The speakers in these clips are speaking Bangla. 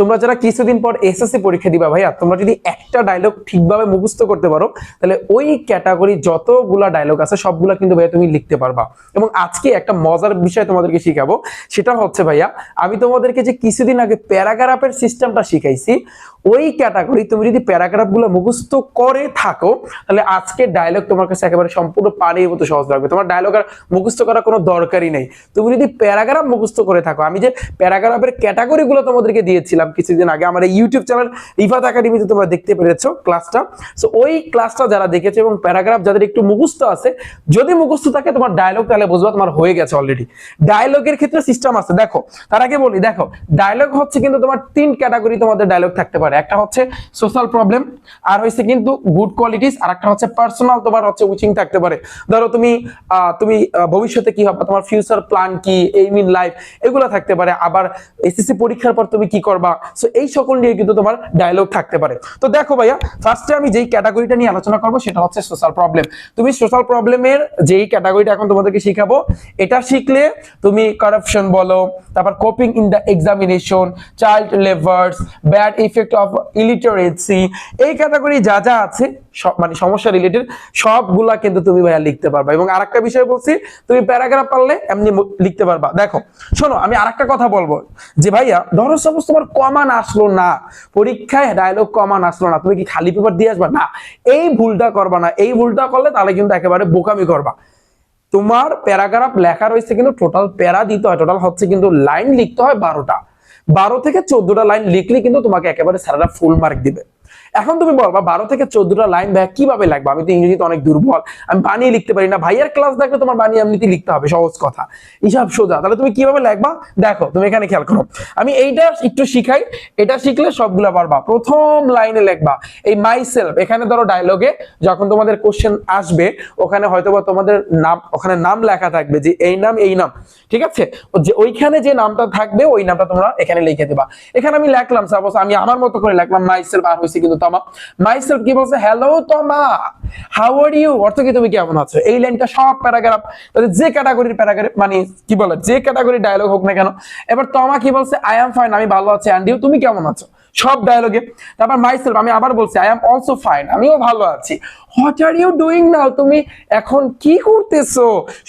তোমরা যারা কিছুদিন পর এসএসসি পরীক্ষা দিবা ভাইয়া, তোমরা যদি একটা ডায়লগ ঠিকভাবে মুখস্থ করতে পারো, তাহলে ওই ক্যাটাগরি যতগুলা ডায়লগ আছে, সবগুলা কিন্তু ভাইয়া তুমি লিখতে পারবা। এবং আজকে একটা মজার বিষয় তোমাদেরকে শিখাবো, সেটা হচ্ছে ভাইয়া, আমি তোমাদেরকে যে কিছুদিন আগে প্যারাগ্রাফের সিস্টেমটা শিখাইছি, ওই ক্যাটাগরি তুমি যদি প্যারাগ্রাফগুলো মুখস্থ করে থাকো, তাহলে আজকে ডায়লগ তোমার কাছে একেবারে সম্পূর্ণ পানির মতো সহজ লাগবে। তোমার ডায়লগ আর মুখস্থ করার কোনো দরকারই নেই। তুমি যদি প্যারাগ্রাফ মুখস্থ করে থাকো, আমি যে প্যারাগ্রাফের ক্যাটাগরি গুলো তোমাদেরকে দিয়েছিলাম কিছুদিন আগে আমার এই ইউটিউব চ্যানেল রিফাত একাডেমিতে তোমরা দেখতে পেরেছ ক্লাসটা সো ওই ক্লাসটা যারা দেখেছ এবং প্যারাগ্রাফ যাদের একটু মুখস্থ আছে, যদি মুখস্থ থাকে তোমার ডায়লগ তাহলে বুঝবা তোমার হয়ে গেছে অলরেডি ডায়লগের ক্ষেত্রে সিস্টেম আছে। দেখো, তার আগে বলি, দেখো ডায়লগ হচ্ছে কিন্তু তোমার তিন ক্যাটাগরি তোমাদের ডায়লগ থাকতে পারে। একটা হচ্ছে সোশ্যাল প্রবলেম আর হচ্ছে কিন্তু গুড কোয়ালিটিস আর একটা হচ্ছে পার্সোনাল তোমার হচ্ছে উইচিং থাকতে পারে। ধরো তুমি তুমি ভবিষ্যতে কি হবে? তোমার ফিউচার প্ল্যান কি? এইম ইন লাইফ এগুলো থাকতে পারে। আবার এসএসসি পরীক্ষার পর তুমি কি করবা? সো এই সকল নিয়ে কিন্তু তোমার ডায়লগ থাকতে পারে। তো দেখো ভাইয়া ফার্স্টে আমি যেই ক্যাটাগরিটা নিয়ে আলোচনা করব, সেটা হচ্ছে সোশ্যাল প্রবলেম তুমি সোশ্যাল প্রবলেমের যেই ক্যাটাগরিটা এখন তোমাদেরকে শিখাবো, এটা শিখলে তুমি কারাপশন বলো, তারপর copying in the examination child labours bad effect of illiteracy এই ক্যাটাগরি যা যা আছে সব মানে সমস্যা রিলেটেড সবগুলা কিন্তু তুমি ভাইয়া লিখতে পারবা। এবং আরেকটা বিষয় বলছি, তুমি প্যারাগ্রাফ পারলে এমনি লিখতে পারবা। দেখো, শোনো, আমি আরেকটা কথা বলব। যে ভাইয়া, ধরো সাপোজ তোমার কমান আসলো না। পরীক্ষায় ডায়লগ কমান আসলো না। তুমি কি খালি পেপার দিয়ে আসবা? না। এই ভুলটা করবা না। এই ভুলটা করলে তাহলে কিন্তু একেবারে বোকামি করবা। তোমার প্যারাগ্রাফ লেখা রয়েছে কিন্তু টোটাল প্যারা দিতে হয়। টোটাল হচ্ছে কিন্তু লাইন লিখতে হয় বারোটা। বারো থেকে চোদ্দটা লাইন লিখলে কিন্তু তোমাকে একেবারে স্যারেরা ফুল মার্ক দিবে। এখন তুমি বলবা বারো থেকে চোদ্দটা লাইন ভাইয়া কীভাবে লাগবে? আমি তো ইংরেজিতে অনেক দুর্বল। আমি বানিয়ে লিখতে পারি না। ভাইয়ের ক্লাস দেখলে তোমার বানিয়ে এমনিতে লিখতে হবে, সহজ কথা। হিসাব সোজা। তাহলে তুমি কীভাবে লিখবা দেখো, তুমি এখানে খেয়াল করো। আমি এইটা একটু শিখাই। এটা শিখলে সবগুলা পারবা। প্রথম লাইনে লিখবা, এই মাই সেলফ এখানে ধরো ডায়লগে যখন তোমাদের কোশ্চেন আসবে, ওখানে হয়তোবা তোমাদের নাম, ওখানে নাম লেখা থাকবে যে এই নাম এই নাম। ঠিক আছে? ওইখানে যে নামটা থাকবে, ওই নামটা তোমরা এখানে লিখে দেবা। এখানে আমি লিখলাম সাপোজ আমি আমার মতো করে লিখলাম মাই সেলফ আর হয়েছে কিন্তু তমা। মাই সেলফ কি বলছে? হ্যালো তমা। হাউ আর ইউ অর্থ কি, তুমি কেমন আছো? এই লাইনটা সব প্যারাগ্রাফ তাহলে যে ক্যাটাগরির প্যারাগ্রাফ মানে কি বলে, যে ক্যাটাগরি ডায়লগ হোক না কেন। এবার তমা কি বলছে? আই এম ফাইন আমি ভালো আছি অ্যান্ড ইউ তুমি কেমন আছো? সব ডায়লগে তারপর মাই সেলফ আমি আবার বলছি আই এম অলসো ফাইন আমিও ভালো আছি। What are you doing now তুমি এখন কি করতেছো?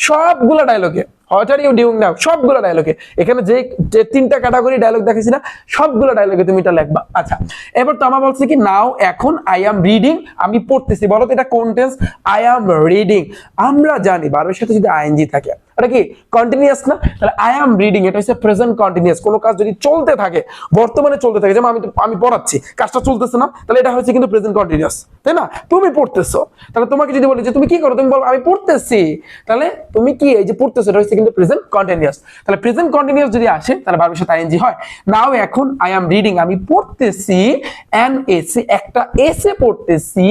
সবগুলো ডায়লগে what are you doing now সবগুলো ডায়লগে এখানে যে যে তিনটা ক্যাটাগরি ডায়লগ দেখেছি না, সবগুলো ডায়লগে তুমি এটা লিখবা। আচ্ছা এবার তো আমার বলছে কি নাও এখন আই অ্যাম রিডিং আমি পড়তেছি। বলো তো এটা কোন টেন্স আই অ্যাম রিডিং আমরা জানি, বারোর সাথে যদি আইএনজি থাকে এটা কি কন্টিনিউয়াস না? তাহলে আই অ্যাম রিডিং এটা হচ্ছে প্রেজেন্ট কন্টিনিউয়াস কোনো কাজ যদি চলতে থাকে, বর্তমানে চলতে থাকে, যেমন আমি আমি পড়াচ্ছি, কাজটা চলতেছে না, তাহলে এটা হচ্ছে কিন্তু প্রেজেন্ট কন্টিনিউয়াস তাই না? তুমি পড়তেছো, তাহলে তোমাকে যদি বলি যে তুমি কি করো, তুমি বলো, আমি পড়তেছি। তাহলে তুমি কি, এই যে পড়তেছো, এটা হচ্ছে কিন্তু প্রেজেন্ট কন্টিনিউয়াস তাহলে প্রেজেন্ট কন্টিনিউয়াস যদি আসে, তাহলে বারোর সাথে আইএনজি হয়। নাও এখন আই অ্যাম রিডিং আমি পড়তেছি অ্যান এসে একটা এসে পড়তেছি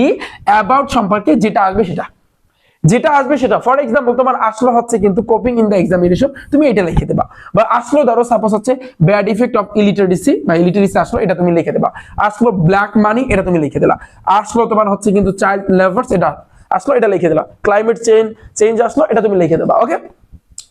অ্যাবাউট সম্পর্কে যেটা আসবে সেটা। যেটা আসবে সেটা। ফর এক্সাম্পল তোমার আসলো হচ্ছে কিন্তু কোপিং ইন দ্য এক্সামিনেশন তুমি এটা লিখে দেবা। বা আসলো ধরো সাপোজ হচ্ছে ব্যাড ইফেক্ট অফ ইলিটারেসি বা ইলিটারেসি আসলো, এটা তুমি লিখে দেবা। আসলো ব্ল্যাক মানি এটা তুমি লিখে দিলা। আসলো তোমার হচ্ছে কিন্তু চাইল্ড লেভার্স এটা আসলো, এটা লিখে দিলা। ক্লাইমেট চেঞ্জ চেঞ্জ আসলো, এটা তুমি লিখে দেবা ওকে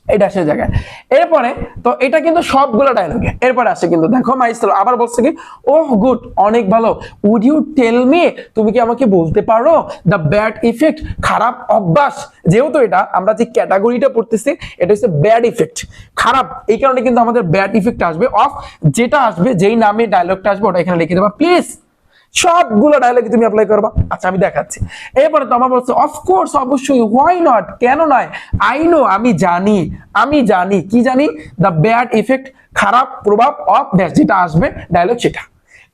এটা সে জায়গায়। এরপরে, তো এটা কিন্তু সবগুলো ডায়লগে এরপরে আসে কিন্তু, দেখো মাইস্টার আবার বলছে কি, ওহ, গুড, অনেক ভালো। উড ইউ টেল মি তুমি কি আমাকে বলতে পারো? দ্য ব্যাড ইফেক্ট খারাপ অভ্যাস। যেহেতু এটা, আমরা যে ক্যাটাগরিটা পড়তেছি, এটা হচ্ছে ব্যাড ইফেক্ট খারাপ। এই কারণে কিন্তু আমাদের ব্যাড ইফেক্ট আসবে অফ যেটা আসবে, যেই নামে ডায়লগটা আসবে, ওটা এখানে লিখে দেবা। প্লিজ সবগুলো ডায়লগে তুমি অ্যাপ্লাই করবা। আচ্ছা আমি দেখাচ্ছি। এরপরে তোমার বলছে অফকোর্স অবশ্যই হোয়াই নট কেন নয়? আই নো আমি জানি আমি জানি। কি জানি? দ্য ব্যাড ইফেক্ট খারাপ প্রভাব অফ ড্যাশ যেটা আসবে ডায়লগ সেটা।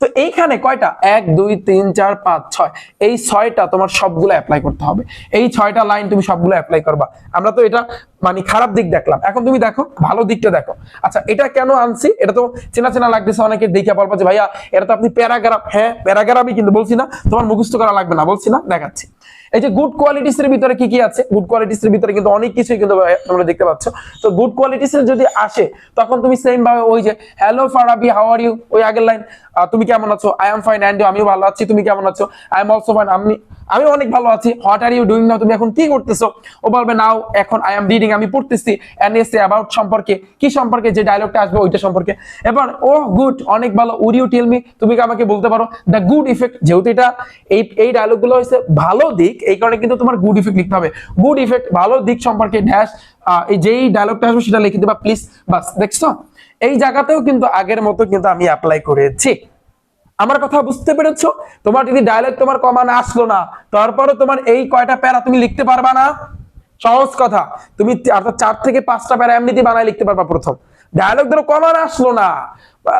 তো এইখানে কয়টা? এক, দুই, তিন, চার, পাঁচ, ছয়। এই ছয়টা তোমার সবগুলো অ্যাপ্লাই করতে হবে। এই ছয়টা লাইন তুমি সবগুলো অ্যাপ্লাই করবা। আমরা তো এটা মানে খারাপ দিক দেখলাম। এখন তুমি দেখো, ভালো দিকটা দেখো। আচ্ছা এটা কেন আনছি? এটা তো চেনা চেনা লাগতেছে অনেকে দেখে বলব যে, ভাইয়া, এটা তো আপনি প্যারাগ্রাফ। হ্যাঁ প্যারাগ্রাফই কিন্তু বলছি না, তোমার মুখস্থ করা লাগবে না, বলছি না, দেখাচ্ছি। এই যে গুড কোয়ালিটিস এর ভিতরে কি কি আছে? গুড কোয়ালিটিস এর ভিতরে কিন্তু অনেক কিছুই কিন্তু তোমরা দেখতে পাচ্ছ। তো গুড কোয়ালিটিস এর যদি আসে, তখন তুমি সেম ভাবে ওই যে hello Farabi how are you ওই আগের লাইন তুমি কেমন আছো? আই এম ফাইন অ্যান্ড আমিও ভালো আছি, তুমি কেমন আছো? আই এম অলসো ফাইন আমি আমি অনেক ভালো আছি। What are you doing now তুমি এখন কি করতেছো? ও বলবে নাও এখন আই এম রিডিং আমি পড়তেছি। এনএসএ অ্যাবাউট সম্পর্কে, কি সম্পর্কে, যে ডায়লগটা আসবে ওইটা সম্পর্কে। এবার ও গুড অনেক ভালো। উড ইউ টেল মি তুমি কি আমাকে বলতে পারো? দ্য গুড ইফেক্ট যেহেতু এটা, এই এই ডায়লগগুলো হচ্ছে ভালো দিক, এই কারণে কিন্তু তোমার গুড ইফেক্ট লিখতে হবে। গুড ইফেক্ট ভালো দিক সম্পর্কে ড্যাশ এই যেই ডায়লগটা আসবে সেটা লিখে দেবা প্লিজ বাস, দেখছ? এই জায়গাতেও কিন্তু আগের মতো কিন্তু আমি অ্যাপ্লাই করেছি। আমার কথা বুঝতে পেরেছ? তোমার যদি ডায়ালগ তোমার কমানো আসলো না তারপরে তোমার এই কয়টা প্যারা তুমি লিখতে পারবা না? সহজ কথা। তুমি অর্থাৎ চার থেকে পাঁচটা প্যারা এমনিতে বানায় লিখতে পারবা প্রথম। ডায়ালগ ধরো কমান আসলো না।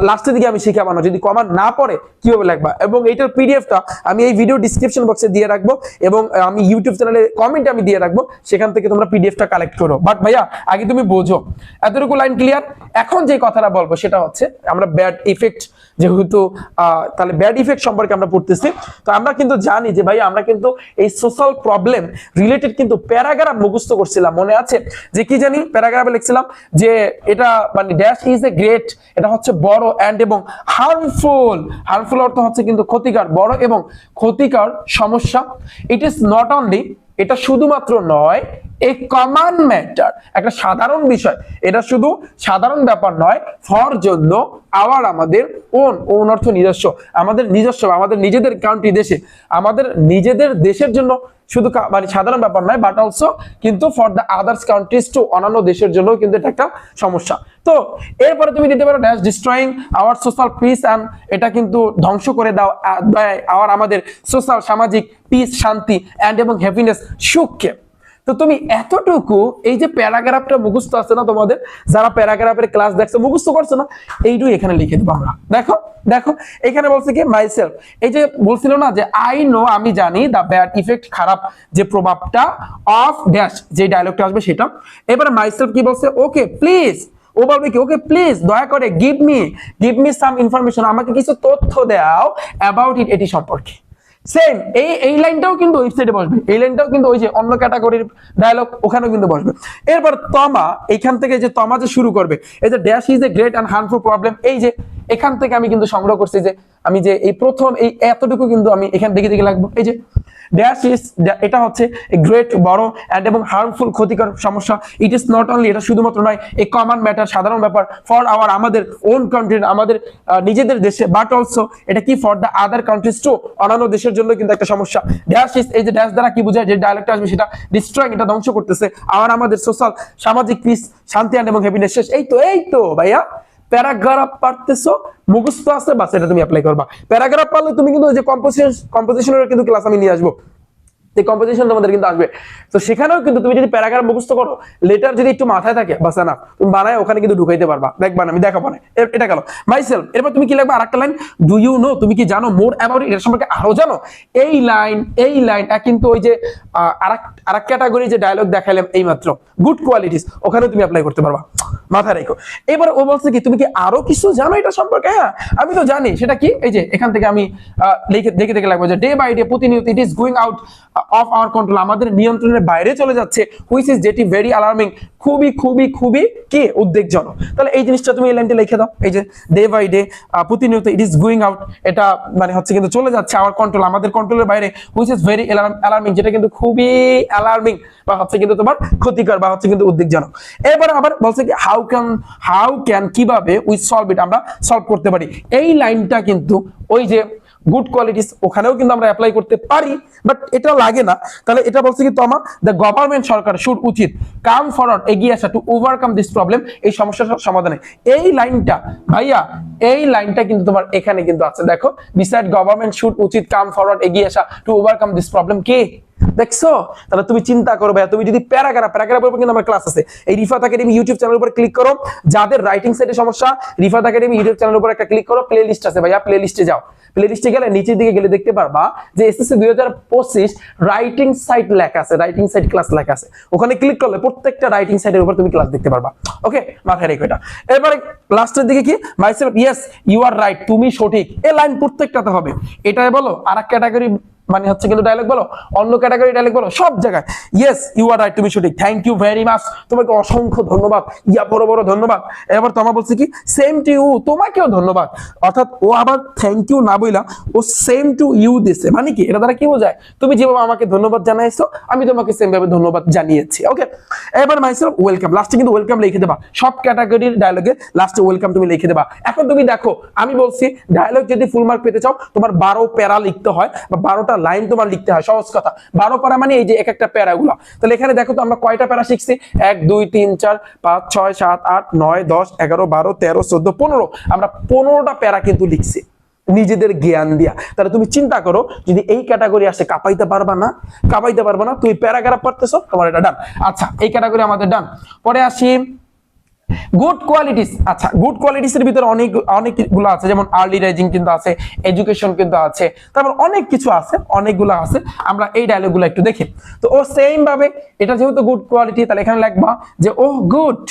লাস্টের দিকে আমি শিখে শিখাবানো যদি কমান না পড়ে, কীভাবে লাগবা এবং এইটার পিডিএফটা আমি এই ভিডিও ডিসক্রিপশন বক্সে দিয়ে রাখব এবং আমি ইউটিউব চ্যানেলে কমেন্ট আমি দিয়ে রাখব, সেখান থেকে তোমরা পিডিএফটা কালেক্ট করো। বাট ভাইয়া, আগে তুমি বোঝো, এতটুকু লাইন ক্লিয়ার এখন যে কথাটা বলব, সেটা হচ্ছে আমরা ব্যাড ইফেক্ট যেহেতু তাহলে ব্যাড ইফেক্ট সম্পর্কে আমরা পড়তেছি। তো আমরা কিন্তু জানি যে ভাই আমরা কিন্তু এই সোশ্যাল প্রবলেম রিলেটেড কিন্তু প্যারাগ্রাফ মুখস্থ করছিলাম। মনে আছে? যে কি জানি? প্যারাগ্রাফে লিখছিলাম যে এটা মানে ড্যাশ ইজ এ গ্রেট এটা হচ্ছে বড় অ্যান্ড এবং হার্মফুল হার্মফুল অর্থ হচ্ছে কিন্তু ক্ষতিকর, বড় এবং ক্ষতিকর সমস্যা। ইট ইজ নট অনলি এটা শুধুমাত্র নয় এ কমন ম্যাটার একটা সাধারণ বিষয়। এটা শুধু সাধারণ ব্যাপার নয় ফর জন্য আবার আমাদের ওন ওন অর্থ নিজস্ব। আমাদের নিজস্ব, আমাদের নিজেদের কান্ট্রি দেশে। আমাদের নিজেদের দেশের জন্য শুধু মানে সাধারণ ব্যাপার নয় বাট অলসো কিন্তু for the others countries to অন্যান্য দেশের জন্য কিন্তু এটা একটা সমস্যা। তো এরপরে তুমি দিতে পারো dash destroying our social peace and এটা কিন্তু ধ্বংস করে দাও আওয়ার আমাদের সোশ্যাল সামাজিক পিস শান্তি অ্যান্ড এবং হ্যাপিনেস সুখকে। তো তুমি এতটুকু এই যে প্যারাগ্রাফটা মুখস্থ আছে না তোমাদের? যারা প্যারাগ্রাফের ক্লাস দেখছ, মুখস্থ করছ না এইটুকু এখানে লিখে দেবো আমরা। দেখো দেখো, এখানে বলছে কি মাইসেলফ এই যে বলছিল না যে আই নো আমি জানি দ্য ব্যাড ইফেক্ট খারাপ যে প্রভাবটা অফ ড্যাশ যে ডায়লগটা আসবে সেটা। এবারে মাইসেলফ কি বলছে ওকে প্লিজ ও বলবে কি ওকে প্লিজ দয়া করে give me give me some information আমাকে কিছু তথ্য দাও অ্যাবাউট ইট এটি সম্পর্কে। সেম এই এই লাইনটাও কিন্তু ওয়েবসাইটে বসবে। এই লাইনটাও কিন্তু ওই যে অন্য ক্যাটাগরির ডায়লগ ওখানেও কিন্তু বসবে। এরপর তমা এখান থেকে যে তমা যে শুরু করবে, এই যে dash is a great and harmful problem এই যে এখান থেকে আমি কিন্তু সংগ্রহ করছি যে আমি যে এই প্রথম এই এতটুকু কিন্তু আমি এখান থেকে দিকে লাগবো। এই যে ড্যাশ ইজ এটা হচ্ছে গ্রেট বড় অ্যান্ড এবং হার্মফুল ক্ষতিকর সমস্যা। ইট ইজ নট অনলি এটা শুধুমাত্র নয় এ কমন ম্যাটার সাধারণ ব্যাপার ফর আওয়ার আমাদের ওন কান্ট্রির আমাদের নিজেদের দেশে। বাট অলসো এটা কি for the other countries to অন্যান্য দেশের জন্য কিন্তু একটা সমস্যা। ড্যাশ ইজ এই যে ড্যাশ দ্বারা কি বোঝায় যে ডায়লগটা আসবে সেটা ডিস্ট্রয়িং এটা ধ্বংস করতেছে। আর আমাদের সোশ্যাল সামাজিক পিস শান্তি আইন এবং হ্যাপিনেস শেষ। এই তো এই তো, ভাইয়া। প্যারাগ্রাফ পারতেছো, মুখস্থ আছে, বাস এটা তুমি অ্যাপ্লাই করবা। প্যারাগ্রাফ পারলে তুমি কিন্তু ওই যে কম্পোজিশন কম্পোজিশনের কিন্তু ক্লাস আমি নিয়ে আসব। কম্পোজিশন তোমাদের কিন্তু আসবে। তো সেখানেও কিন্তু তুমি যদি প্যারাগ্রাফ মুখস্থ করো লেটার যদি একটু মাথায় থাকে, বাস না তুমি বানায় ওখানে কিন্তু ঢুকাইতে পারবা। দেখবা আমি দেখাবো না। এটা গেল। মাইসেলফ এরপর তুমি কি লিখবা আরেকটা লাইন ডু ইউ নো তুমি কি জানো? মোর অ্যাবাউট এর সম্পর্কে আরও জানো? এই লাইন এই লাইন কিন্তু ওই যে আরেক আরেক ক্যাটাগরি যে ডায়লগ দেখাইলাম এই মাত্র গুড কোয়ালিটিস ওখানে তুমি অ্যাপ্লাই করতে পারবা। মাথায় রেখো। এবার ও বলছে কি, তুমি কি আরও কিছু জানো এটা সম্পর্কে? হ্যাঁ আমি তো জানি। সেটা কি? এই যে, এখান থেকে আমি লিখে দেখে দেখে লাগবো যে ডে বাই ডে প্রতিনিয়ত it is going out of our control আমাদের নিয়ন্ত্রণের বাইরে চলে যাচ্ছে হুইচ ইজ যেটি ভেরি অ্যালার্মিং খুবই খুবই খুবই কি? উদ্বেগজনক। তাহলে এই জিনিসটা তুমি এই লাইনটা লিখে দাও। এই যে ডে বাই ডে প্রতিনিয়ত ইট ইজ গোয়িং আউট এটা মানে হচ্ছে কিন্তু চলে যাচ্ছে আওয়ার কন্ট্রোল আমাদের কন্ট্রোলের বাইরে হুইচ ইজ ভেরি অ্যালার্মিং যেটা কিন্তু খুবই অ্যালার্মিং বা হচ্ছে কিন্তু তোমার ক্ষতিকর বা হচ্ছে কিন্তু উদ্বেগজনক। এবার আবার বলছে কি হাউ ক্যান হাউ ক্যান কীভাবে উই সলভ ইট আমরা সলভ করতে পারি। এই লাইনটা কিন্তু ওই যে গুড কোয়ালিটিস ওখানেও কিন্তু আমরা অ্যাপ্লাই করতে পারি বাট এটা লাগে না। তাহলে এটা বলছে কি তোমা দ্য গভর্নমেন্ট সরকার শুড উচিত কাম ফরওয়ার্ড এগিয়ে আসা টু ওভারকাম দিস প্রবলেম এই সমস্যার সমাধানে। এই লাইনটা, ভাইয়া, এই লাইনটা কিন্তু তোমার এখানে কিন্তু আছে। দেখো বিসাইড গভর্নমেন্ট শুড উচিত কাম ফরওয়ার্ড এগিয়ে আসা টু ওভারকাম দিস প্রবলেম কে? দেখছ? তাহলে তুমি চিন্তা করো ভাইয়া, তুমি যদি প্যারাগ্রাফ, প্যারাগ্রাফের উপর কিন্তু আমার ক্লাস আছে। এই রিফাত একাডেমি ইউটিউব চ্যানেল উপর ক্লিক করো। যাদের রাইটিং সাইডে সমস্যা, রিফাত একাডেমি ইউটিউব চ্যানেল উপর একটা ক্লিক করো প্লে লিস্ট আছে ভাইয়া প্লে লিস্টে যাও। প্লে লিস্টে গেলে নিচের দিকে গেলে দেখতে পারবা যে এসএসসি দুই হাজার পঁচিশ রাইটিং সাইট লেখা আছে রাইটিং সাইট ক্লাস লেখা আছে। ওখানে ক্লিক করলে প্রত্যেকটা রাইটিং সাইটের উপর তুমি ক্লাস দেখতে পারবা। ওকে? মাথায় রেখো এটা। এবারে লাস্টের দিকে কি? Myself yes you are right তুমি সঠিক। এই লাইন প্রত্যেকটাতে হবে। এটাই বলো আর এক ক্যাটাগরি মানে হচ্ছে কিন্তু ডায়লগ বলো, অন্য ক্যাটাগরি ডায়লগ বলো, সব জায়গায়। ইয়েস ইউ আর রাইট তুমি সঠিক থ্যাংক ইউ ভেরি মাচ তোমাকে অসংখ্য ধন্যবাদ। ইয়া, বড় বড় ধন্যবাদ। এবার তোমা বলছে কি সেম টু ইউ তোমাকেও ধন্যবাদ। অর্থাৎ ও আবার থ্যাংক ইউ না বইলা, ও সেম টু ইউ দিছে। মানে কি, এটা দ্বারা কি বোঝায়? তুমি যেভাবে আমাকে ধন্যবাদ জানাইছো, আমি তোমাকে সেম ভাবে ধন্যবাদ জানিয়েছি। ওকে এবার মাইসেলফ ওয়েলকাম লাস্টে কিন্তু ওয়েলকাম লিখে দেবা। সব ক্যাটাগরির ডায়লগে লাস্টে ওয়েলকাম তুমি লিখে দেবা। এখন তুমি দেখো, আমি বলছি ডায়লগ যদি ফুল মার্ক পেতে চাও, তোমার বারো প্যারা লিখতে হয়, বা বারোটা লাইন তোমার লিখতে হয়, সহজ কথা। বারো প্যারা মানে এই যে এক একটা প্যারাগুলো। তাহলে এখানে দেখো তো আমরা কয়টা প্যারা শিখছি? এক, দুই, তিন, চার, পাঁচ, ছয়, সাত, আট, নয়, দশ, এগারো, বারো, তেরো, চোদ্দ, পনেরো। আমরা পনেরোটা প্যারা কিন্তু লিখছি, নিজেদের জ্ঞান দিয়া। তাহলে তুমি চিন্তা করো, যদি এই ক্যাটাগরি আসে, কাপাইতে পারবা না? কাপাইতে পারবা না? তুমি প্যারাগ্রাফ পড়তেছো? তোমার এটা ডান আচ্ছা এই ক্যাটাগরি আমাদের ডান পরে আসি গুড কোয়ালিটিস আচ্ছা গুড কোয়ালিটিস এর ভিতরে অনেক, অনেকগুলো আছে, যেমন আর্লি রাইজিং কিন্তু আছে এডুকেশন কিন্তু আছে, তারপর অনেক কিছু আছে, অনেকগুলো আছে, আমরা এই ডায়লগুলো একটু দেখি। তো ও সেম ভাবে, এটা যেহেতু গুড কোয়ালিটি তাহলে এখানে লিখবা যে ও গুড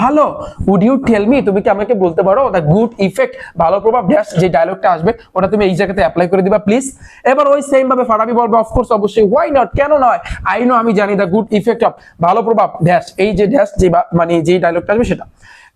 ভালো? উড ইউ টেল মি তুমি কি আমাকে বলতে পারো? দ্য গুড ইফেক্ট ভালো প্রভাব জাস্ট যে ডায়লগটা আসবে, ওটা তুমি এই জায়গাতে অ্যাপ্লাই করে দিবা প্লিজ এবার ওই সেম ভাবে ফারাবি বলবে অফকোর্স অবশ্যই হোয়াই নট কেন নয়? আই নো আমি জানি দ্য গুড ইফেক্ট অফ ভালো প্রভাব ড্যাশ এই যে ড্যাশ যে মানে যে ডায়লগটা আসবে সেটা।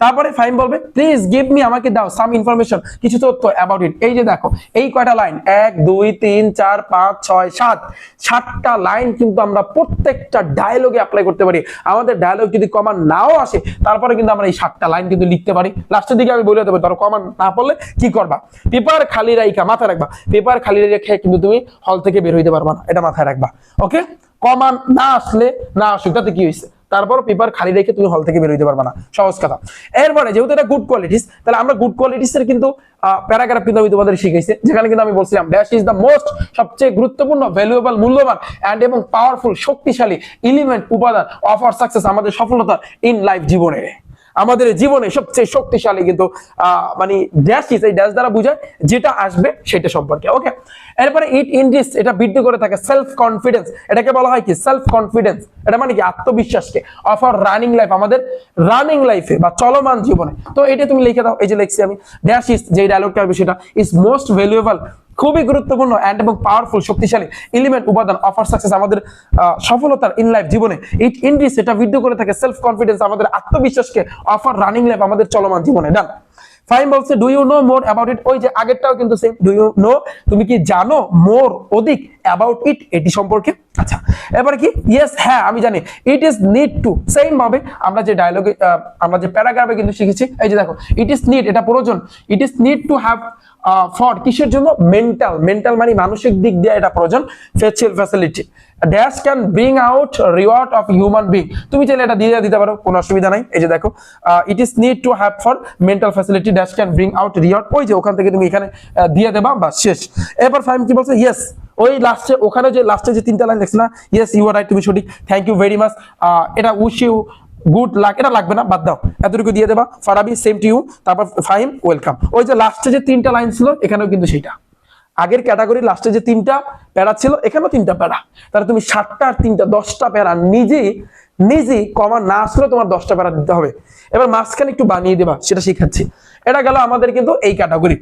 তারপরে ফাইন বলবে প্লিজ গিভ মি আমাকে দাও সাম ইনফরমেশন কিছু তথ্য অ্যাবাউট ইট এই যে দেখো, এই কয়টা লাইন এক, দুই, তিন, চার, পাঁচ, ছয়, সাত। সাতটা লাইন কিন্তু আমরা প্রত্যেকটা ডায়লগে অ্যাপ্লাই করতে পারি। আমাদের ডায়লগ যদি কমান নাও আসে, তারপরে কিন্তু আমরা এই সাতটা লাইন কিন্তু লিখতে পারি। লাস্টের দিকে আমি বলে দেবো, ধরো কমান না পড়লে কি করবা? পেপার খালি রাইখা, মাথায় রাখবা। পেপার খালি রেখে কিন্তু তুমি হল থেকে বের হইতে পারবা না, এটা মাথায় রাখবা। ওকে কমান না আসলে না আসুক, তাতে কি হয়েছে তারপর পেপার খালি রেখে তুমি হল থেকে বেরোতে পারবে না। সহজ কথা। এরপরে যেহেতু এটা গুড কোয়ালিটিস তাহলে আমরা গুড কোয়ালিটিস এর কিন্তু প্যারাগ্রাফ কিন্তু আমি তোমাদের শিখাইছি, যেখানে কিন্তু আমি বলছিলাম ড্যাশ ইজ দ্য মোস্ট সবচেয়ে গুরুত্বপূর্ণ ভ্যালুয়েবল মূল্যবান অ্যান্ড এবং পাওয়ারফুল শক্তিশালী এলিমেন্ট উপাদান অফ আর সাকসেস আমাদের সফলতা ইন লাইফ জীবনে। আমাদের জীবনে সবচেয়ে শক্তিশালী কিন্তু মানে ড্যাশ ইজ এই ড্যাশ দ্বারা বোঝায়, যেটা আসবে সেটা সম্পর্কে ওকে এরপরে ইট ইন্ডিস এটা বৃদ্ধি করে থাকে সেলফ কনফিডেন্স এটাকে বলা হয় কি? সেলফ কনফিডেন্স এটা মানে কি? আত্মবিশ্বাসকে অফ আর রানিং লাইফ আমাদের রানিং লাইফে বা চলমান জীবনে। তো এটা তুমি লিখে দাও, এই যে লিখছি আমি ড্যাশ ইজ যে ডায়লগটা হবে সেটা ইজ মোস্ট ভ্যালুয়েবল খুবই গুরুত্বপূর্ণ অ্যান্ড এবং পাওয়ারফুল শক্তিশালী এলিমেন্ট উপাদান অফার সাকসেস আমাদের সফলতার ইন লাইফ জীবনে। ইট ইনক্রিজ এটা ভিডিও করে থাকে সেলফ কনফিডেন্স আমাদের আত্মবিশ্বাসকে অফার রানিং লাইফ আমাদের চলমান জীবনে। ডান ফাইন বলছে do you know more about it ওই যে আগেরটাও কিন্তু সেম ডু ইউ নো তুমি কি জানো মোর অধিক অ্যাবাউট ইট এটি সম্পর্কে? আচ্ছা এবার কি? ইয়েস হ্যাঁ আমি জানি। It is need to same ভাবে আমরা যে ডায়লগে আমরা যে প্যারাগ্রাফে কিন্তু শিখেছি, এই যে দেখো ইট ইজ নিড এটা প্রয়োজন। It is need to have for কিসের জন্য? মেন্টাল মেন্টাল মানে মানসিক দিক দিয়ে এটা প্রয়োজন। Facial facility dash can bring out reward of human being তুমি চাইলে এটা দিয়ে দিতে পারো, কোনো অসুবিধা নাই। এই যে দেখো it is need to have for mental facility dash can bring out reward ওই যে ওখান থেকে তুমি এখানে দিয়ে দেবা বা শেষ। এরপর ফাইম কি বলছে? ইয়েস ওই লাস্টে ওখানে যে লাস্টে যে তিনটা লাইন দেখছি না? ইয়েস ইউ আর রাইট তুমি সঠিক। থ্যাংক ইউ ভেরি মাচ এটা উইশ ইউ গুড লাক এটা লাগবে না, বাদ দাও। এতটুকু দিয়ে দেবা। ফারাবি সেম টু ইউ তারপর ফাইম ওয়েলকাম ওই যে লাস্টে যে তিনটা লাইন ছিল, এখানেও কিন্তু সেইটা। আগের ক্যাটাগরি লাস্টে যে তিনটা প্যারা ছিল, এখানেও তিনটা প্যারা। তাহলে তুমি সাতটা আর তিনটা, দশটা প্যারা নিজে নিজে কমা না আসলে তোমার দশটা প্যারা দিতে হবে। এবার মাঝখানে একটু বানিয়ে দেবা, সেটা শিখাচ্ছি। এটা গেল আমাদের কিন্তু এই ক্যাটাগরি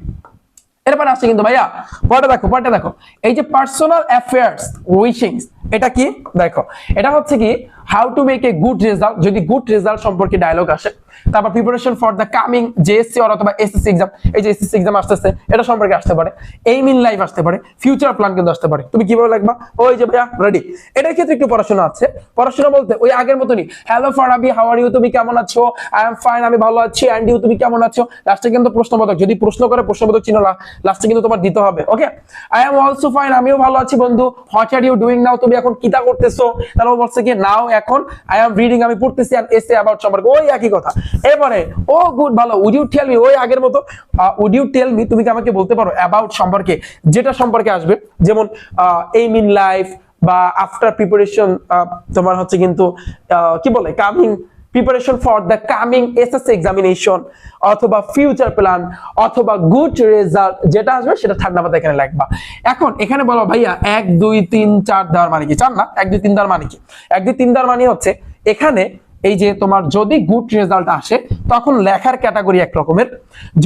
এরপর আসছে কিন্তু ভাইয়া পরে দেখো পরে দেখো। এই যে পার্সোনাল অ্যাফেয়ার্স উইশিংস এটা কি? দেখো, এটা হচ্ছে কি how to make a good result যদি গুড রেজাল্ট সম্পর্কে ডায়লগ আসে তারপর preparation for the coming JSC or অথবা এসএসসি এক্সাম এই যে এসএসসি এক্সাম আসতেছে, এটা সম্পর্কে আসতে পারে। এইম ইন লাইফ আসতে পারে ফিউচার প্ল্যান কিন্তু আসতে পারে। তুমি কীভাবে লিখবা ওই যে ভাইয়া রেডি এটার ক্ষেত্রে একটু পড়াশোনা আছে। পড়াশোনা বলতে, ওই আগের মতনই hello Farabi how are you তুমি কেমন আছো? আই এম ফাইন আমি ভালো আছি। অ্যান্ড ইউ তুমি কেমন আছো? লাস্টে কিন্তু প্রশ্নবোধক, যদি প্রশ্ন করে প্রশ্নবোধক চিহ্ন লাস্টে কিন্তু তোমার দিতে হবে okay I am also fine আমিও ভালো আছি বন্ধু। What are you doing now তুমি এখন কিতা করতেছো? তাহলে বলছে কি নাও এখন আই এম রিডিং আমি পড়তেছি আর এসে অ্যাবাউট সম্পর্কে। ওই একই কথা। এবারে, ও গুড, ভালো উড ইউ টেল মি ওই আগের মতো উড ইউ টেল মি তুমি কি আমাকে বলতে পারো অ্যাবাউট সম্পর্কে? যেটা সম্পর্কে আসবে, যেমন এইম ইন লাইফ বা আফটার প্রিপারেশন তোমার হচ্ছে কিন্তু কি বলে coming preparation for the coming SSC examination অথবা ফিউচার প্ল্যান অথবা গুড রেজাল্ট যেটা আসবে সেটা ঠান্ডা মাথায় এখানে লিখবা। এখন এখানে বলো, ভাইয়া, এক, দুই, তিন, চার দেওয়ার মানে কি? চার না, এক, দুই, তিন দেওয়ার মানে কি? এক, দুই, তিন দেওয়ার মানে হচ্ছে, এখানে এই যে তোমার যদি গুড রেজাল্ট আসে, তখন লেখার ক্যাটাগরি এক রকমের।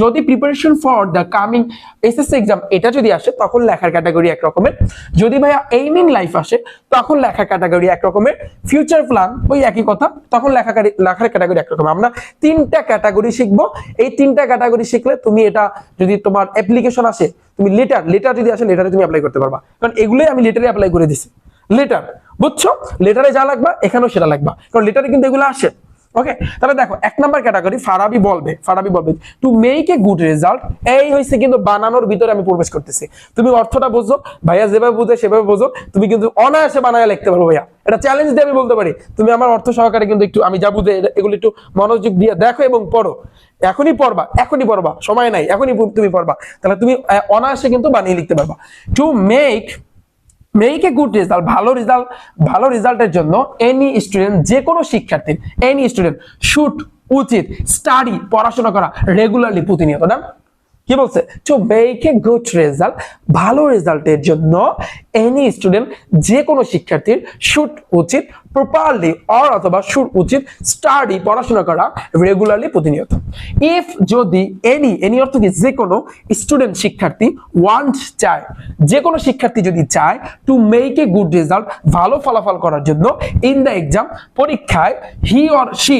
যদি preparation for the coming SSC exam এটা যদি আসে, তখন লেখার ক্যাটাগরি এক রকমের। যদি ভাইয়া এইমিং লাইফ আসে, তখন লেখার ক্যাটাগরি এক রকমের। ফিউচার প্ল্যান ওই একই কথা, তখন লেখা লেখার ক্যাটাগরি এক রকম আমরা তিনটা ক্যাটাগরি শিখব। এই তিনটা ক্যাটাগরি শিখলে তুমি এটা যদি তোমার অ্যাপ্লিকেশন আসে, তুমি লেটার লেটার যদি আসে লেটারে তুমি অ্যাপ্লাই করতে পারবা। কারণ এগুলোই আমি লেটারে অ্যাপ্লাই করে দিছি। লেটার বুঝছ? লেটারে যা লাগবা, এখানেও সেটা লাগবা। কারণ লেটারে কিন্তু এগুলো আসে। ওকে তাহলে দেখো, এক নাম্বার ক্যাটাগরি ফারাবি বলবে ফারাবি বলবে to make a good result এই হয়েছে কিন্তু বানানোর ভিতরে আমি প্রবেশ করতেছি। তুমি অর্থটা বোঝো, ভাইয়া যেভাবে বুঝে সেভাবে বোঝো, তুমি কিন্তু অনায়াসে বানায় লিখতে পারো ভাইয়া। এটা চ্যালেঞ্জ দিয়ে আমি বলতে পারি। তুমি আমার অর্থ সহকারে কিন্তু একটু, আমি যা বুঝে এগুলো একটু মনোযোগ দিয়ে দেখো এবং পড়ো। এখনই পড়বা এখনই পড়বা। সময় নাই, এখনই তুমি পড়বা। তাহলে তুমি অনায়াসে কিন্তু বানিয়ে লিখতে পারবা। To make make a good result ভালো রেজাল্ট ভালো রেজাল্টের জন্য এনি স্টুডেন্ট যে কোনো শিক্ষার্থীর এনি স্টুডেন্ট শুট উচিত স্টাডি পড়াশোনা করা রেগুলারলি প্রতিনিয়ত, না? কি বলছে? To make a good result ভালো রেজাল্টের জন্য এনি স্টুডেন্ট যে কোনো শিক্ষার্থীর শুট উচিত প্রপারলি অর অথবা শুট উচিত স্টাডি পড়াশোনা করা রেগুলারলি প্রতিনিয়ত। ইফ যদি এনি এনি অর্থ কি? যে কোনো স্টুডেন্ট শিক্ষার্থী ওয়ান্ট চায়, যে কোনো শিক্ষার্থী যদি চায় to make a good result ভালো ফলাফল করার জন্য ইন দ্য এক্সাম পরীক্ষায় হি অর শি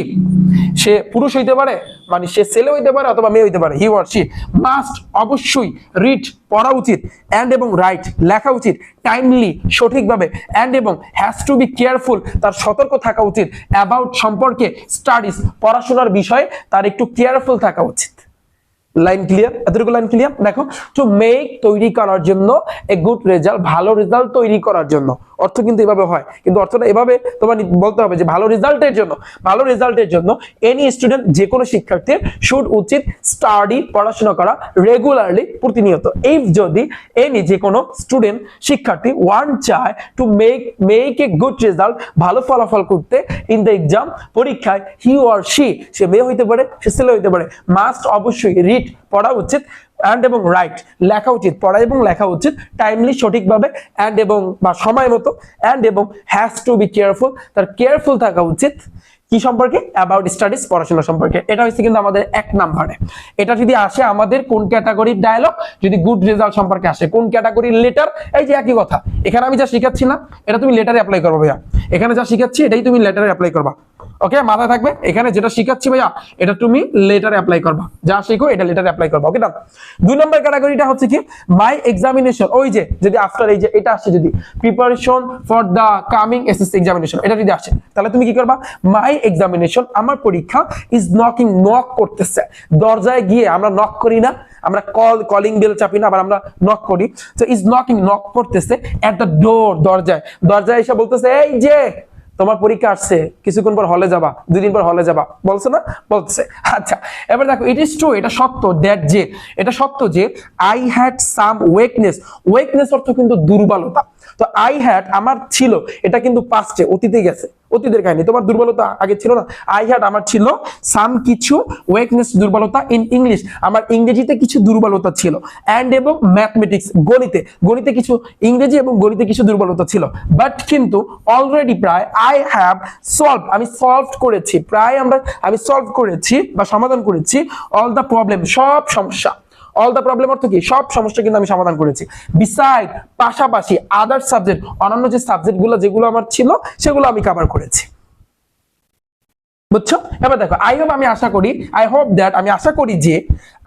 সে পুরুষ হইতে পারে মানে সে ছেলে হইতে পারে অথবা মেয়ে হইতে পারে হি অর শি মাস্ট অবশ্যই রিড পড়া উচিত অ্যান্ড এবং রাইট লেখা উচিত। টাইমলি সঠিকভাবে অ্যান্ড এবং হ্যাজ টু বি কেয়ারফুল তার সতর্ক থাকা উচিত। অ্যাবাউট সম্পর্কে স্টাডিজ পড়াশোনার বিষয়ে তার একটু কেয়ারফুল থাকা উচিত। লাইন ক্লিয়ার এতটুকু লাইন ক্লিয়ার দেখো টু মেক তৈরি করার জন্য এ গুড রেজাল্ট ভালো রেজাল্ট তৈরি করার জন্য অর্থ কিন্তু এভাবে হয়। কিন্তু অর্থটা এভাবে তোমার বলতে হবে যে ভালো রেজাল্টের জন্য, ভালো রেজাল্টের জন্য এনি স্টুডেন্ট যে কোনো শিক্ষার্থীর শুড উচিত স্টাডি পড়াশোনা করা রেগুলারলি প্রতিনিয়ত। এই যদি এনি যে কোনো স্টুডেন্ট শিক্ষার্থী ওয়ান চায় to make make a good result ভালো ফলাফল করতে ইন দ্য এক্সাম পরীক্ষায় হি অর শি সে মেয়ে হইতে পারে, সে ছেলে হইতে পারে মাস্ট অবশ্যই রিড পড়া উচিত। অ্যান্ড এবং রাইট লেখা উচিত, পড়া এবং লেখা উচিত টাইমলি সঠিকভাবে অ্যান্ড এবং বা সময় মতো অ্যান্ড এবং হ্যাজ টু বি কেয়ারফুল তার কেয়ারফুল থাকা উচিত। কি সম্পর্কে? অ্যাবাউট স্টাডিজ পড়াশোনা সম্পর্কে। এটা হচ্ছে কিন্তু আমাদের এক নাম্বারে। এটা যদি আসে আমাদের কোন ক্যাটাগরির ডায়লগ যদি গুড রেজাল্ট সম্পর্কে আসে, কোন ক্যাটাগরির লেটার এই যে একই কথা। এখানে আমি যা শিখাচ্ছি না, এটা তুমি লেটারে অ্যাপ্লাই করব ভাইয়া। এখানে যা শিখাচ্ছি, এটাই তুমি লেটারে অ্যাপ্লাই করবা। ওকে মাথায় থাকবে। এখানে যেটা শিখাচ্ছি ভাইয়া, এটা তুমি লেটার অ্যাপ্লাই করবা। যা শিখো, এটা লেটারে অ্যাপ্লাই করবা। ওকে না দুই নম্বর ক্যাটাগরিটা হচ্ছে কি? মাই এক্সামিনেশন ওই যে, যদি আফটার এই যে, এটা আসে যদি preparation for the coming SSC examination এটা যদি আসে, তাহলে তুমি কি করবা? মাই এক্সামিনেশন আমার পরীক্ষা ইজ নকিং নক করতেছে। দরজায় গিয়ে আমরা নক করি না, আমরা কল কলিং বেল চাপি না, আবার আমরা নক করি। তো ইজ নকিং নক করতেছে এট দ্য ডোর দরজায়। দরজায় এসে বলতেছে, এই যে তোমার পরীক্ষা আসছে, কিছুক্ষণ পর হলে যাবা দুই দিন পর হলে যাবা। বলছে না? বলছে। আচ্ছা এবার দেখো ইট ইজ ট্রু এটা সত্য দ্যাট যে, এটা সত্য যে আই হ্যাড সাম ওয়েকনেস ওয়েকনেস অর্থ কিন্তু দুর্বলতা। তো আই হ্যাড আমার ছিল, এটা কিন্তু পাস্টে অতীতে গেছে। অতীতের কাহিনী। তোমার দুর্বলতা আগে ছিল না। আই হ্যাড আমার ছিল সাম কিছু ওয়েকনেস দুর্বলতা ইন ইংলিশ আমার ইংরেজিতে কিছু দুর্বলতা ছিল। অ্যান্ড এবং ম্যাথমেটিক্স গণিতে। গণিতে কিছু ইংরেজি এবং গণিতে কিছু দুর্বলতা ছিল। বাট কিন্তু অলরেডি প্রায় আই হ্যাভ সলভ আমি সলভ করেছি। প্রায় আমরা, আমি সলভ করেছি বা সমাধান করেছি অল দ্য প্রবলেম সব সমস্যা। অল দ্য প্রবলেম অর্থ কি? সব সমস্যা কিন্তু আমি সমাধান করেছি। বিসাইড পাশাপাশি আদার সাবজেক্ট অন্যান্য যে সাবজেক্টগুলো যেগুলো আমার ছিল, সেগুলো আমি কভার করেছি। বুঝছ? এবার দেখো আই হোপ আমি আশা করি আই হোপ দ্যাট আমি আশা করি যে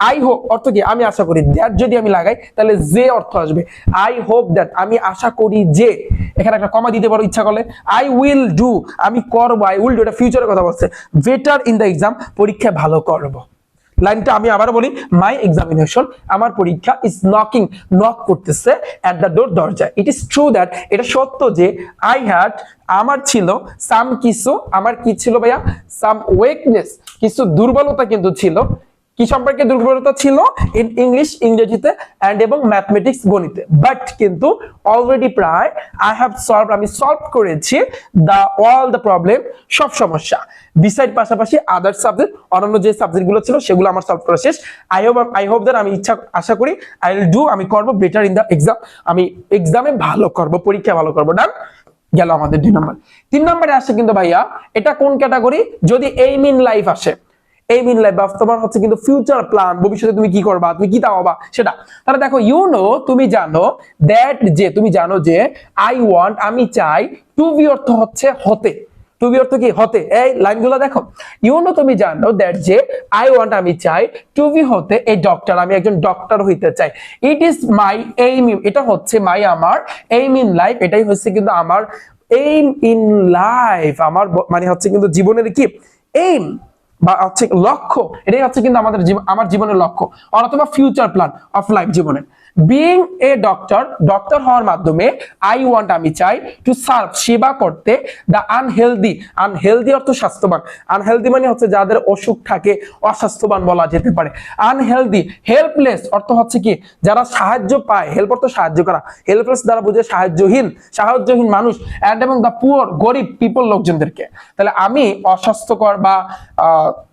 আই হোপ অর্থ কি? আমি আশা করি দ্যাট যদি আমি লাগাই, তাহলে যে অর্থ আসবে। আই হোপ দ্যাট আমি আশা করি যে, এখানে একটা কমা দিতে পারো, ইচ্ছা করলে। আই উইল ডু আমি করব আই উইল ডু এটা ফিউচারের কথা বলছে। বেটার ইন দ্য এক্সাম পরীক্ষায় ভালো করব। লাইনটা আমি আবার বলি মাই এক্সামিনেশন আমার পরীক্ষা ইজ নকিং নক করতেছে অ্যাট দ্য ডোর দরজা ইট ইজ ট্রু দ্যাট এটা সত্য যে আই হ্যাড আমার ছিল সাম কিছু, আমার কি ছিল ভাইয়া? সাম ওয়েকনেস কিছু দুর্বলতা কিন্তু ছিল। কি সম্পর্কে দুর্বলতা ছিল? ইন ইংলিশ ইংরেজিতে অ্যান্ড এবং ম্যাথমেটিক্স গণিতে। বাট কিন্তু অলরেডি প্রায় আই হ্যাভ সলভ আমি সলভ করেছি দ্য অল দ্য প্রবলেম সব সমস্যা। বিসাইড পাশাপাশি আদার সাবজেক্ট অন্যান্য যে সাবজেক্টগুলো ছিল, সেগুলো আমার সলভ করা শেষ। I hope I hope that আমি ইচ্ছা, আশা করি আই উইল ডু আমি করব বেটার ইন দ্য এক্সাম আমি এক্সামে ভালো করব, পরীক্ষা ভালো করব। ডান গেল আমাদের দুই নম্বর তিন নম্বরে আসে কিন্তু ভাইয়া, এটা কোন ক্যাটাগরি যদি এইম ইন লাইফ আসে এইম ইন লাইফ বা হচ্ছে কিন্তু ফিউচার প্ল্যান ভবিষ্যতে তুমি কি করবা, তুমি কি দাওয়াবা সেটা। তাহলে দেখো ইউ নো তুমি জানো দ্যাট যে, তুমি জানো যে আই ওয়ান্ট আমি চাই টু বি অর্থ হচ্ছে হতে। টু বি অর্থ কি? হতে। এই লাইনগুলো দেখো। ইউ নো তুমি জানো দ্যাট যে আই ওয়ান্ট আমি চাই টু বি হতে এই ডক্টর আমি একজন ডক্টর হইতে চাই। ইট ইজ মাই এইম এটা হচ্ছে মাই আমার এইম ইন লাইফ এটাই হচ্ছে কিন্তু আমার এইম ইন লাইফ আমার মানে হচ্ছে কিন্তু জীবনের কি? এইম বা হচ্ছে লক্ষ্য, এটাই হচ্ছে কিন্তু আমাদের আমার জীবনের লক্ষ্য, অথবা ফিউচার প্ল্যান অফ লাইফ জীবনের। বিং এ ডক্টর ডক্টর হওয়ার মাধ্যমে আই ওয়ান্ট আমি চাই টু সার্ভ সেবা করতে। দ্য আনহেলদি আনহেলদি অর্থ স্বাস্থ্যবান। আনহেলদি মানে হচ্ছে যাদের অসুখ থাকে, অস্বাস্থ্যবান বলা যেতে পারে। আনহেলদি হেল্পলেস অর্থ হচ্ছে কি? যারা সাহায্য পায় হেল্প অর্থ সাহায্য করা। হেল্পলেস দ্বারা বুঝে সাহায্যহীন সাহায্যহীন মানুষ অ্যান্ড এবং দ্য পুয়ার গরিব পিপল লোকজনদেরকে। তাহলে আমি অস্বাস্থ্যকর বা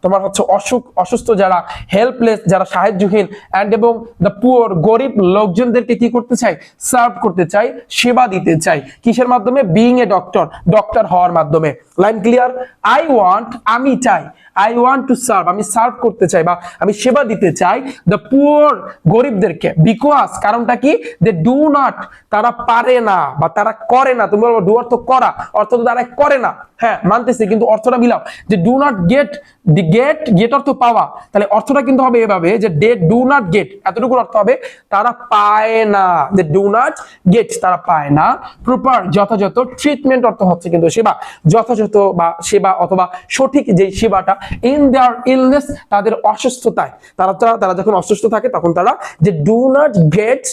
তোমার হচ্ছে অসুখ, অসুস্থ যারা হেল্পলেস যারা সাহায্যহীন অ্যান্ড এবং দ্য পুয়ার গরিব লোকজনদেরকে কি করতে চাই সার্ভ করতে চাই সেবা দিতে চাই কিসের মাধ্যমে? বিইং এ ডক্টর ডক্টর হওয়ার মাধ্যমে। লাইন ক্লিয়ার আই ওয়ান্ট আমি চাই। আই ওয়ান্ট টু সার্ভ আমি সার্ভ করতে চাই বা আমি সেবা দিতে চাই দ্য পুয়ার গরিবদেরকে। বিকজ কারণটা কি? দে ডু নট তারা পারে না বা তারা করে না। তুমি বলব ডু অর্থ করা, অর্থ তো তারা করে না। হ্যাঁ মানতেছি, কিন্তু অর্থটা মিলাও। যে do not get the get get অর্থ পাওয়া। তাহলে অর্থটা কিন্তু হবে এভাবে যে দে ডু নট গেট এতটুকু অর্থ হবে, তারা পায় না। দে ডু নট গেট তারা পায় না। প্রপার যথাযথ ট্রিটমেন্ট অর্থ হচ্ছে কিন্তু সেবা। যথাযথ বা সেবা অথবা সঠিক যে সেবাটা ইন দেয়ার ইলনেস তাদের অসুস্থতায়। তারা তারা যখন অসুস্থ থাকে, তখন তারা যে ডু নট গেট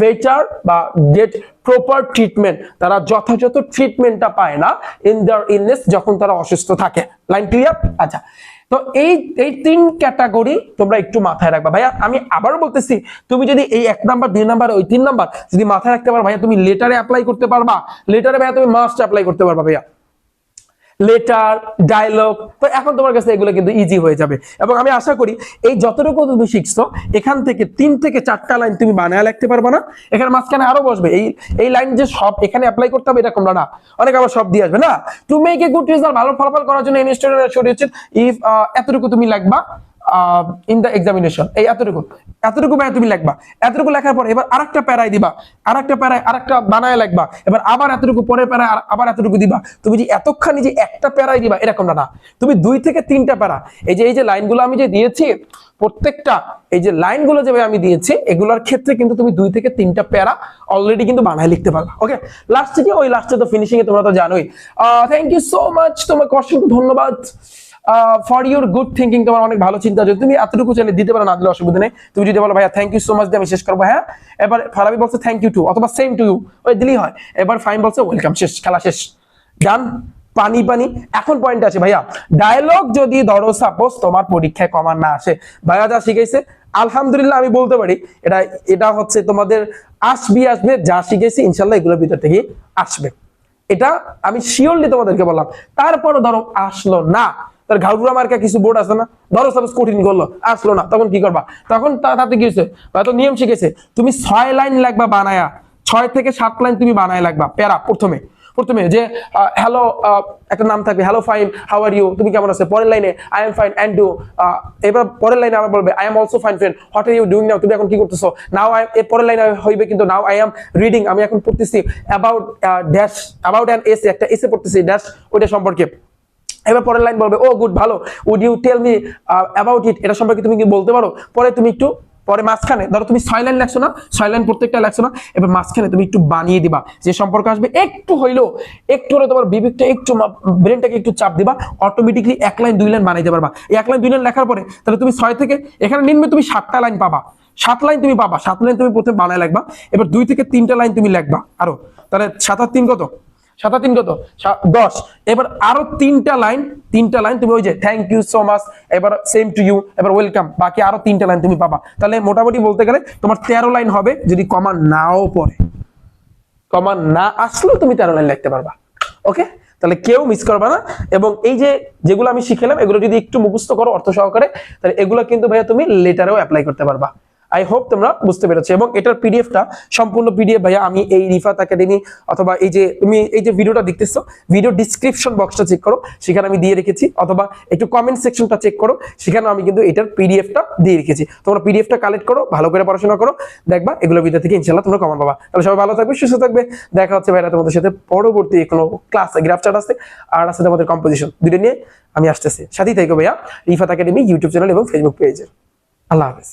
বেটার বা গেট প্রপার ট্রিটমেন্ট তারা যথাযথ ট্রিটমেন্টটা পায় না ইন দেয়ার ইলনেস যখন তারা অসুস্থ থাকে। লাইন ক্লিয়ার আচ্ছা। তো এই এই তিন ক্যাটাগরি তোমরা একটু মাথায় রাখবা। ভাইয়া, আমি আবারও বলতেছি, তুমি যদি এই এক নাম্বার দুই নাম্বার ওই তিন নাম্বার যদি মাথায় রাখতে পারো, ভাইয়া, তুমি লেটারে অ্যাপ্লাই করতে পারবা। লেটারে ভাইয়া, তুমি মাস্ট অ্যাপ্লাই করতে পারবা, ভাইয়া। লেটার ডায়লগ তো এখন তোমার কাছে এগুলো কিন্তু ইজি হয়ে যাবে। এবং আমি আশা করি এই যতটুকু তুমি শিখছো, এখান থেকে তিন থেকে চারটা লাইন তুমি বানায় লিখতে পারবে না। এখানে মাঝখানে আরও বসবে। এই এই লাইন যে সব এখানে অ্যাপ্লাই করতে হবে এরকম না, অনেক আবার সব দিয়ে আসবে না। তুমি মেক এ গুড রেজাল্ট ভালো ফলাফল করার জন্য ইনস্টিটিউট হচ্ছে ইফ এতটুকু তুমি লিখবা। ইন দ্য এক্সামিনেশন এই এতটুকু। এতটুকু প্যারা তুমি লিখবা। এতটুকু লেখার পর এবার আরেকটা প্যারায় দিবা। আরেকটা প্যারায়, আরেকটা বানায় লিখবা। এবার আবার এতটুকু, পরের প্যারায় আবার এতটুকু দিবা। তুমি যে এতখানি যে একটা প্যারায় দিবা এরকম না। তুমি দুই থেকে তিনটা প্যারা। এই যে এই যে লাইনগুলো আমি যে দিয়েছি, প্রত্যেকটা, এই যে লাইনগুলো যে আমি দিয়েছি, এগুলোর ক্ষেত্রে কিন্তু তুমি দুই থেকে তিনটা প্যারা অলরেডি কিন্তু বানায় লিখতে পারবা ওকে লাস্টে কি ওই লাস্টে তো ফিনিশিং এ তোমরা তো জানোই। থ্যাংক ইউ সো মাচ তোমাকে অসংখ্য ধন্যবাদ। ফর ইউর গুড থিঙ্কিং তোমার অনেক ভালো চিন্তা। যদি তুমি এতটুকু চাইলে দিতে পারো, না দিলে অসুবিধা নেই। তুমি যদি বলো, ভাইয়া থ্যাংক ইউ সো মাচ দিয়ে আমি শেষ করব। হ্যাঁ এবার ফারাবি বলছে থ্যাংক ইউ টু অথবা সেম টু ইউ ওই দিলেই হয়। এবার ফাইন বলছে ওয়েলকাম শেষ, খেলা শেষ। ডান পানি পানি। এখন পয়েন্ট আছে, ভাইয়া ডায়লগ যদি ধরো সাপোজ তোমার পরীক্ষায় কমান না আসে। ভাইয়া যা শিখেছে, আলহামদুলিল্লাহ আমি বলতে পারি, এটা এটা হচ্ছে তোমাদের আসবি, আসবে, যা শিখেছি, ইনশাল্লাহ এগুলোর ভিতর থেকে আসবে। এটা আমি শিওরলি তোমাদেরকে বললাম। তারপরও ধরো, আসলো না। তার ঘাউড়া মার্কা কিছু বোর্ড আছে না? ধরো সাপোজ কঠিন করল, আসলো না, তখন কি করবা? তখন তা- তাতে কি হয়েছে? হয়তো নিয়ম শিখেছে, তুমি ছয় লাইন লাগবা বানায়া, ছয় থেকে সাত লাইন তুমি বানায় লাগবা প্যারা, প্রথমে। প্রথমে যে হ্যালো একটা নাম থাকবে hello fine how are you তুমি কেমন আছো? পরের লাইনে I am fine and do এবার পরের লাইনে আবার বলবে I am also fine friend what are you doing now তুমি এখন কি করতেছো? নাও আই এর পরের লাইনে হইবে কিন্তু নাও আই এম রিডিং আমি এখন পড়তেছি about dash about an essay একটা এসে পড়তেছি ড্যাশ ওইটা সম্পর্কে। এবার পরের লাইন বলবে, ও গুড ভালো। Would you tell me about it এটা সম্পর্কে তুমি কি বলতে পারো? পরে তুমি একটু, পরে মাঝখানে, ধরো তুমি ছয় লাইন লেখছো না, ছয় লাইন প্রত্যেকটা লাগছো না, এবার মাঝখানে তুমি একটু বানিয়ে দিবা। যে সম্পর্ক আসবে একটু হইলেও, একটু হলে তোমার বিবেকটা একটু ব্রেনটাকে একটু চাপ দিবা অটোমেটিকলি এক লাইন দুই লাইন বানাইতে পারবা। এক লাইন দুই লাইন লেখার পরে, তাহলে তুমি ছয় থেকে, এখানে নিম্নে তুমি সাতটা লাইন পাবা। সাত লাইন তুমি পাবা, সাত লাইন তুমি প্রথমে বানায় লাগবা এবার দুই থেকে তিনটা লাইন তুমি লিখবা। আরও, তাহলে সাত আর তিন কত? সাত তিন কত? দশ। এবার আরও তিনটা লাইন তিনটা লাইন তুমি ওই যে থ্যাংক ইউ সো মাচ এবার সেম টু ইউ এবার ওয়েলকাম বাকি আরও তিনটা লাইন তুমি পাবা। তাহলে মোটামুটি বলতে গেলে তোমার তেরো লাইন হবে, যদি কমা নাও পড়ে। কমা না আসলেও তুমি তেরো লাইন লিখতে পারবা। ওকে তাহলে কেউ মিস করবে না। এবং এই যে যেগুলো আমি শিখেলাম, এগুলো যদি একটু মুখস্থ করো অর্থ সহকারে, তাহলে এগুলো কিন্তু ভাইয়া তুমি লেটারেও অ্যাপ্লাই করতে পারবা। আই হোপ তোমরা বুঝতে পেরেছ এবং এটার পিডিএফটা সম্পূর্ণ পিডিএফ ভাইয়া আমি এই রিফাত একাডেমি অথবা এই যে তুমি এই যে ভিডিওটা দেখতেছো ভিডিও ডিসক্রিপশন বক্সটা চেক করো, সেখানে আমি দিয়ে রেখেছি অথবা একটু কমেন্ট সেকশনটা চেক করো সেখানে আমি কিন্তু এটার পিডিএফটা দিয়ে রেখেছি। তোমরা পিডিএফটা কালেক্ট করো, ভালো করে পড়াশোনা করো, দেখবা এগুলোর ভিতর থেকে ইনশাল্লাহ তোমরা কমান পাবা। তাহলে সবাই ভালো থাকবে, সুস্থ থাকবে। দেখা হচ্ছে ভাইরা তোমাদের সাথে পরবর্তী কোনো ক্লাস গ্রাফ চার্ট আছে, আর আছে তোমাদের কম্পোজিশন দুটো নিয়ে আমি আসতেছি। সাথেই থাকো ভাইয়া, রিফাত একাডেমি ইউটিউব চ্যানেল এবং ফেসবুক পেজে আল্লাহ হাফেজ।